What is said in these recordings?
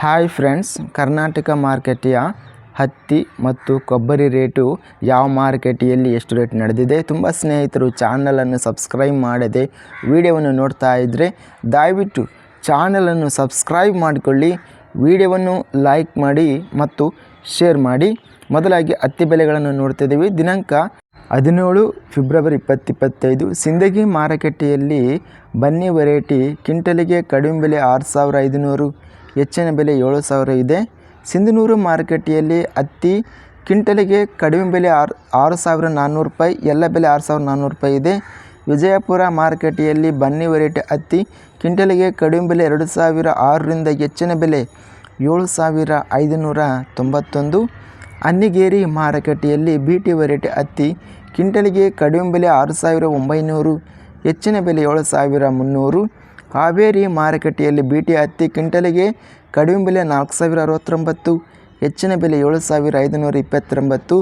Hi friends, Karnataka ಮಾರ್ಕೆಟಿಯ ಹತ್ತಿ ಮತ್ತು ಕೊಬ್ಬರಿ ರೇಟು ಯಾವ ಮಾರುಕಟ್ಟೆಯಲ್ಲಿ ಎಷ್ಟು ರೇಟ್ ನಡೆದಿದೆ ತುಂಬ ಸ್ನೇಹಿತರು ಚಾನಲನ್ನು ಸಬ್ಸ್ಕ್ರೈಬ್ ಮಾಡದೆ ವಿಡಿಯೋವನ್ನು ನೋಡ್ತಾ ಇದ್ದರೆ ದಯವಿಟ್ಟು ಚಾನಲನ್ನು ಸಬ್ಸ್ಕ್ರೈಬ್ ಮಾಡಿಕೊಳ್ಳಿ, ವಿಡಿಯೋವನ್ನು ಲೈಕ್ ಮಾಡಿ ಮತ್ತು ಶೇರ್ ಮಾಡಿ. ಮೊದಲಾಗಿ ಹತ್ತಿ ಬೆಲೆಗಳನ್ನು ನೋಡ್ತಿದ್ದೀವಿ. ದಿನಾಂಕ ಹದಿನೇಳು ಫೆಬ್ರವರಿ ಇಪ್ಪತ್ತಿಪ್ಪತ್ತೈದು. ಸಿಂದಗಿ ಮಾರುಕಟ್ಟೆಯಲ್ಲಿ ಬನ್ನಿ ವೆರೈಟಿ, ಕ್ವಿಂಟಲಿಗೆ ಕಡಿಮೆ ಬೆಲೆ ಆರು ಸಾವಿರ ಐದುನೂರು. ಹೆಚ್ಚಿನ ಬೆಲೆ ಏಳು ಸಾವಿರ ಇದೆ. ಸಿಂಧನೂರು ಮಾರುಕಟ್ಟೆಯಲ್ಲಿ ಹತ್ತಿ ಕ್ವಿಂಟಲಿಗೆ ಕಡಿಮೆ ಬೆಲೆ ಆರು ಆರು ಸಾವಿರ ನಾನ್ನೂರು ರೂಪಾಯಿ, ಎಲ್ಲ ಬೆಲೆ ಆರು ಸಾವಿರದ ನಾನ್ನೂರು ರೂಪಾಯಿ ಇದೆ. ವಿಜಯಪುರ ಮಾರುಕಟ್ಟೆಯಲ್ಲಿ ಬನ್ನಿ ವೆರೈಟಿ ಹತ್ತಿ ಕ್ವಿಂಟಲಿಗೆ ಕಡಿಮೆ ಬೆಲೆ ಎರಡು ಸಾವಿರ ಆರರಿಂದ ಹೆಚ್ಚಿನ ಬೆಲೆ ಏಳು ಸಾವಿರ ಐದುನೂರ ತೊಂಬತ್ತೊಂದು. ಅನ್ನಿಗೇರಿ ಮಾರುಕಟ್ಟೆಯಲ್ಲಿ ಬಿ ಟಿ ವೆರೈಟಿ ಹತ್ತಿ ಕ್ವಿಂಟಲಿಗೆ ಕಡಿಮೆ ಬೆಲೆ ಆರು ಸಾವಿರ ಒಂಬೈನೂರು, ಹೆಚ್ಚಿನ ಬೆಲೆ ಏಳು ಸಾವಿರ ಮುನ್ನೂರು. ಹಾವೇರಿ ಮಾರುಕಟ್ಟೆಯಲ್ಲಿ ಬಿಟಿ ಹತ್ತಿ ಕ್ವಿಂಟಲಿಗೆ ಕಡಿಮೆ ಬೆಲೆ ನಾಲ್ಕು ಸಾವಿರ ಅರವತ್ತೊಂಬತ್ತು, ಹೆಚ್ಚಿನ ಬೆಲೆ ಏಳು ಸಾವಿರ ಐದುನೂರ ಇಪ್ಪತ್ತೊಂಬತ್ತು.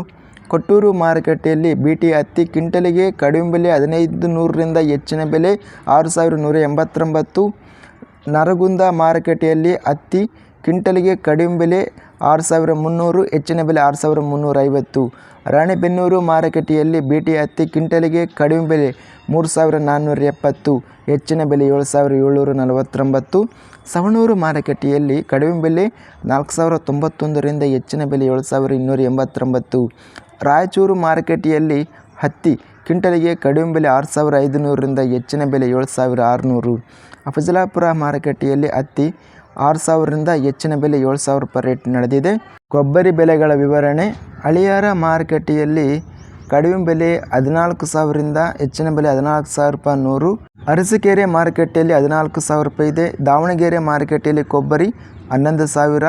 ಕೊಟ್ಟೂರು ಮಾರುಕಟ್ಟೆಯಲ್ಲಿ ಬಿಟಿ ಹತ್ತಿ ಕ್ವಿಂಟಲಿಗೆ ಕಡಿಮೆ ಬೆಲೆ ಹದಿನೈದು ನೂರರಿಂದ ಹೆಚ್ಚಿನ ಬೆಲೆ ಆರು ಸಾವಿರ ನೂರ ಎಂಬತ್ತೊಂಬತ್ತು. ನರಗುಂದ ಮಾರುಕಟ್ಟೆಯಲ್ಲಿ ಹತ್ತಿ ಕ್ವಿಂಟಲಿಗೆ ಕಡಿಮೆ ಬೆಲೆ ಆರು ಸಾವಿರ ಮುನ್ನೂರು, ಹೆಚ್ಚಿನ ಬೆಲೆ ಆರು ಸಾವಿರ ಮುನ್ನೂರ ಐವತ್ತು ರಾಣೆಬೆನ್ನೂರು ಮಾರುಕಟ್ಟೆಯಲ್ಲಿ ಟಿ ಹತ್ತಿ ಕ್ವಿಂಟಲಿಗೆ ಕಡಿಮೆ ಬೆಲೆ ಮೂರು ಸಾವಿರ ನಾನ್ನೂರ ಎಪ್ಪತ್ತು ಹೆಚ್ಚಿನ ಬೆಲೆ ಏಳು ಸಾವಿರ ಏಳ್ನೂರ ನಲವತ್ತೊಂಬತ್ತು ಸವಣೂರು ಮಾರುಕಟ್ಟೆಯಲ್ಲಿ ಕಡಿಮೆ ಬೆಲೆ ನಾಲ್ಕು ಸಾವಿರ ತೊಂಬತ್ತೊಂದರಿಂದ ಹೆಚ್ಚಿನ ಬೆಲೆ ಏಳು ಸಾವಿರ ಇನ್ನೂರ ಎಂಬತ್ತೊಂಬತ್ತು ರಾಯಚೂರು ಮಾರುಕಟ್ಟೆಯಲ್ಲಿ ಹತ್ತಿ ಕ್ವಿಂಟಲಿಗೆ ಕಡಿಮೆ ಬೆಲೆ ಆರು ಸಾವಿರ ಐದುನೂರರಿಂದ ಹೆಚ್ಚಿನ ಬೆಲೆ ಏಳು ಸಾವಿರ ಆರುನೂರು. ಅಫಜಲಾಪುರ ಮಾರುಕಟ್ಟೆಯಲ್ಲಿ ಹತ್ತಿ ಆರು ಸಾವಿರದಿಂದ ಹೆಚ್ಚಿನ ಬೆಲೆ ಏಳು ಸಾವಿರ ರೂಪಾಯಿ ರೇಟ್ ನಡೆದಿದೆ. ಕೊಬ್ಬರಿ ಬೆಲೆಗಳ ವಿವರಣೆ. ಹಳಿಯಾರ ಮಾರುಕಟ್ಟೆಯಲ್ಲಿ ಕಡಿಮೆ ಬೆಲೆ ಹದಿನಾಲ್ಕು ಸಾವಿರದಿಂದ ಹೆಚ್ಚಿನ ಬೆಲೆ ಹದಿನಾಲ್ಕು ಸಾವಿರ ರೂಪಾಯಿ ನೂರು. ಅರಸೀಕೆರೆ ಮಾರುಕಟ್ಟೆಯಲ್ಲಿ ಹದಿನಾಲ್ಕು ಸಾವಿರ ರೂಪಾಯಿ ಇದೆ. ದಾವಣಗೆರೆ ಮಾರುಕಟ್ಟೆಯಲ್ಲಿ ಕೊಬ್ಬರಿ ಹನ್ನೊಂದು ಸಾವಿರ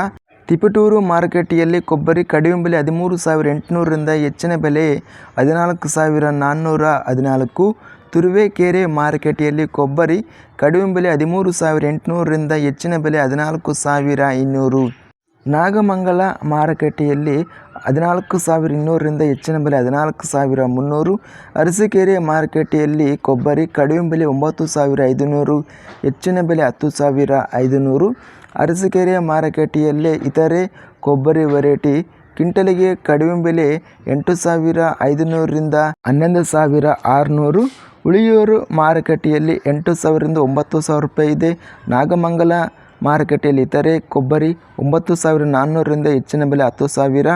ತಿಪಟೂರು ಮಾರುಕಟ್ಟೆಯಲ್ಲಿ ಕೊಬ್ಬರಿ ಕಡಿಮೆ ಬೆಲೆ ಹದಿಮೂರು ಸಾವಿರ ಎಂಟುನೂರರಿಂದ ಹೆಚ್ಚಿನ ಬೆಲೆ ಹದಿನಾಲ್ಕು ಸಾವಿರ ನಾನ್ನೂರ ಹದಿನಾಲ್ಕು. ತುರುವೇಕೆರೆ ಮಾರುಕಟ್ಟೆಯಲ್ಲಿ ಕೊಬ್ಬರಿ ಕಡಿಮೆ ಬೆಲೆ ಹದಿಮೂರು ಸಾವಿರ ಎಂಟುನೂರರಿಂದ ಹೆಚ್ಚಿನ ಬೆಲೆ ಹದಿನಾಲ್ಕು ಸಾವಿರ ಇನ್ನೂರು. ನಾಗಮಂಗಲ ಮಾರುಕಟ್ಟೆಯಲ್ಲಿ ಹದಿನಾಲ್ಕು ಸಾವಿರ ಇನ್ನೂರರಿಂದ ಹೆಚ್ಚಿನ ಬೆಲೆ ಹದಿನಾಲ್ಕು ಸಾವಿರ ಮುನ್ನೂರು. ಅರಸೀಕೆರೆ ಮಾರುಕಟ್ಟೆಯಲ್ಲಿ ಕೊಬ್ಬರಿ ಕಡಿಮೆ ಬೆಲೆ ಒಂಬತ್ತು ಸಾವಿರ ಐದುನೂರು, ಹೆಚ್ಚಿನ ಬೆಲೆ ಹತ್ತು ಸಾವಿರ ಐದುನೂರು. ಅರಸೀಕೆರೆ ಮಾರುಕಟ್ಟೆಯಲ್ಲೇ ಇತರೆ ಕೊಬ್ಬರಿ ವೆರೈಟಿ ಕ್ವಿಂಟಲಿಗೆ ಕಡಿಮೆ ಬೆಲೆ ಎಂಟು ಸಾವಿರ ಐದುನೂರರಿಂದ ಹನ್ನೊಂದು ಸಾವಿರ ಆರುನೂರು. ಉಳಿಯೂರು ಮಾರುಕಟ್ಟೆಯಲ್ಲಿ ಎಂಟು ಸಾವಿರದಿಂದ ಒಂಬತ್ತು ಸಾವಿರ ರೂಪಾಯಿ ಇದೆ. ನಾಗಮಂಗಲ ಮಾರುಕಟ್ಟೆಯಲ್ಲಿ ಇತರೆ ಕೊಬ್ಬರಿ ಒಂಬತ್ತು ಸಾವಿರ ನಾನ್ನೂರರಿಂದ ಹೆಚ್ಚಿನ ಬೆಲೆ ಹತ್ತು ಸಾವಿರ.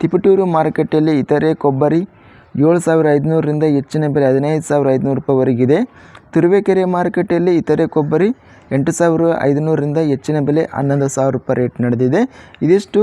ತಿಪಟೂರು ಮಾರುಕಟ್ಟೆಯಲ್ಲಿ ಇತರೆ ಕೊಬ್ಬರಿ ಏಳು ಸಾವಿರ ಐದುನೂರರಿಂದ ಹೆಚ್ಚಿನ ಬೆಲೆ ಹದಿನೈದು ಸಾವಿರ ಐದುನೂರು ರೂಪಾಯಿವರೆಗಿದೆ ತುರುವೇಕೆರೆ ಮಾರುಕಟ್ಟೆಯಲ್ಲಿ ಇತರೆ ಕೊಬ್ಬರಿ ಎಂಟು ಸಾವಿರ ಐದುನೂರರಿಂದ ಹೆಚ್ಚಿನ ಬೆಲೆ ಹನ್ನೊಂದು ಸಾವಿರ ರೂಪಾಯಿ ರೇಟ್ ನಡೆದಿದೆ. ಇದಿಷ್ಟು